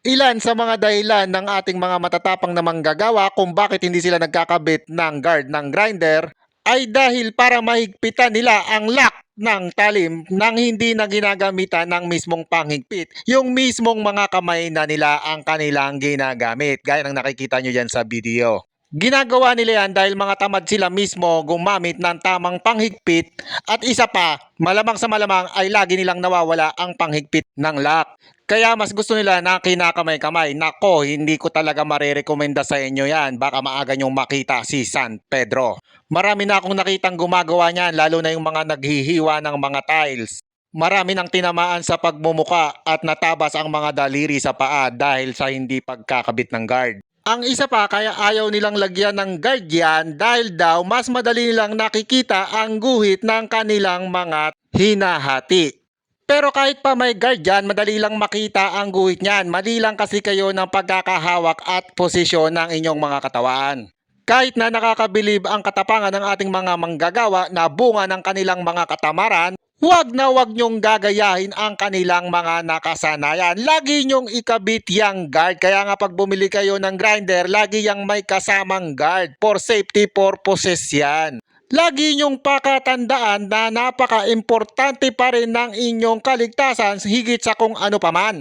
Ilan sa mga dahilan ng ating mga matatapang na manggagawa kung bakit hindi sila nagkakabit ng guard ng grinder ay dahil para mahigpitan nila ang lock ng talim nang hindi na ginagamitan ng mismong panghigpit. Yung mismong mga kamay na nila ang kanilang ginagamit. Gaya ng nakikita nyo dyan sa video. Ginagawa nila yan dahil mga tamad sila mismo gumamit ng tamang panghigpit at isa pa, malamang sa malamang ay lagi nilang nawawala ang panghigpit ng lock. Kaya mas gusto nila na kinakamay-kamay. Nako, hindi ko talaga marerekomenda sa inyo yan. Baka maaga nyong makita si San Pedro. Marami na akong nakitang gumagawa niyan, lalo na yung mga naghihiwa ng mga tiles. Marami nang tinamaan sa pagmumuka at natabas ang mga daliri sa paa dahil sa hindi pagkakabit ng guard. Ang isa pa kaya ayaw nilang lagyan ng guard yan dahil daw mas madali nilang nakikita ang guhit ng kanilang mga hinahati. Pero kahit pa may guard dyan, madali lang makita ang guhit niyan. Mali lang kasi kayo ng pagkakahawak at posisyon ng inyong mga katawan. Kahit na nakakabilib ang katapangan ng ating mga manggagawa na bunga ng kanilang mga katamaran, huwag na huwag nyong gagayahin ang kanilang mga nakasanayan. Lagi nyong ikabit yung guard. Kaya nga pag bumili kayo ng grinder, lagi yang may kasamang guard. For safety purposes yan. Lagi nyong pakatandaan na napaka-importante pa rin ng inyong kaligtasan higit sa kung ano paman.